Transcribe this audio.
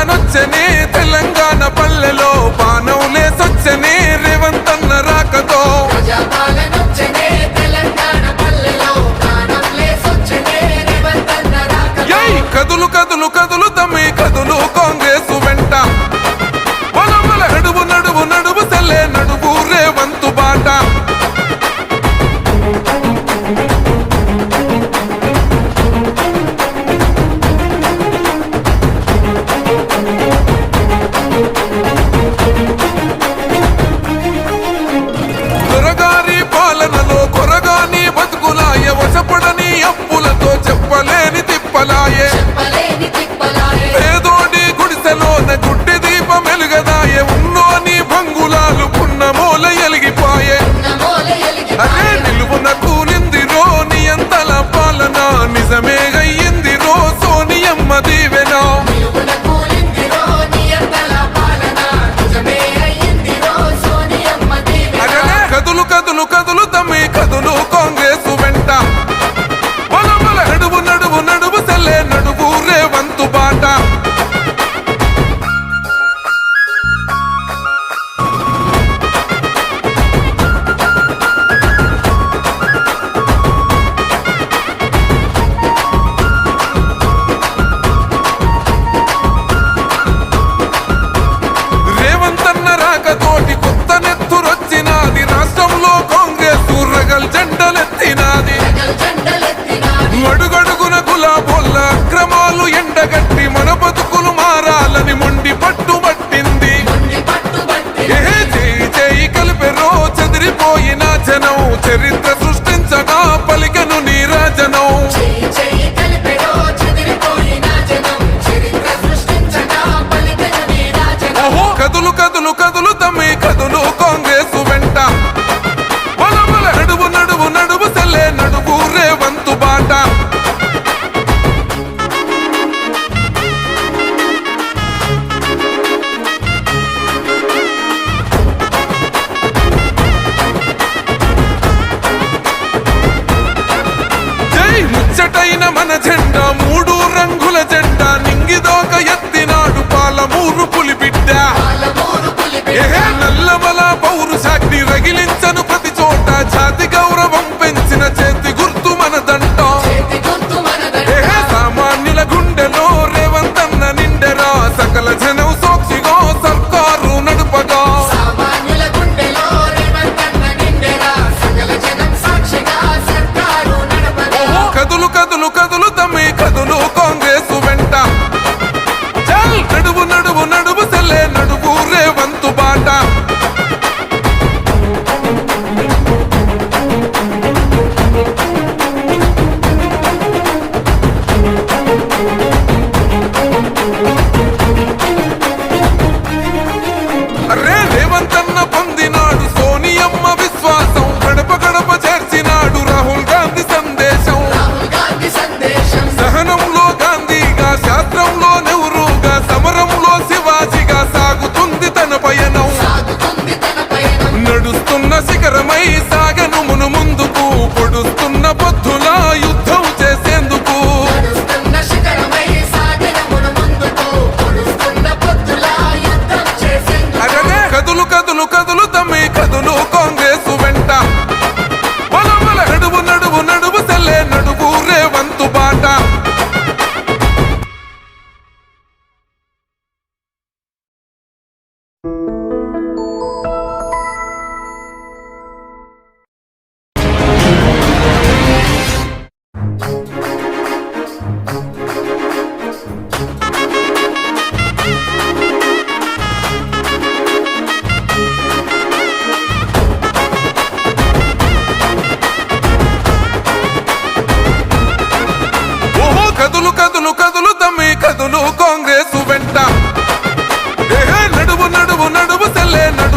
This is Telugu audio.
పాలనొచ్చని తెలంగాణ పల్లెలో బాణం లేసొచ్చని రేవంతన్న రాకతో. కదులు కదులు కదులు gonna turn కదులు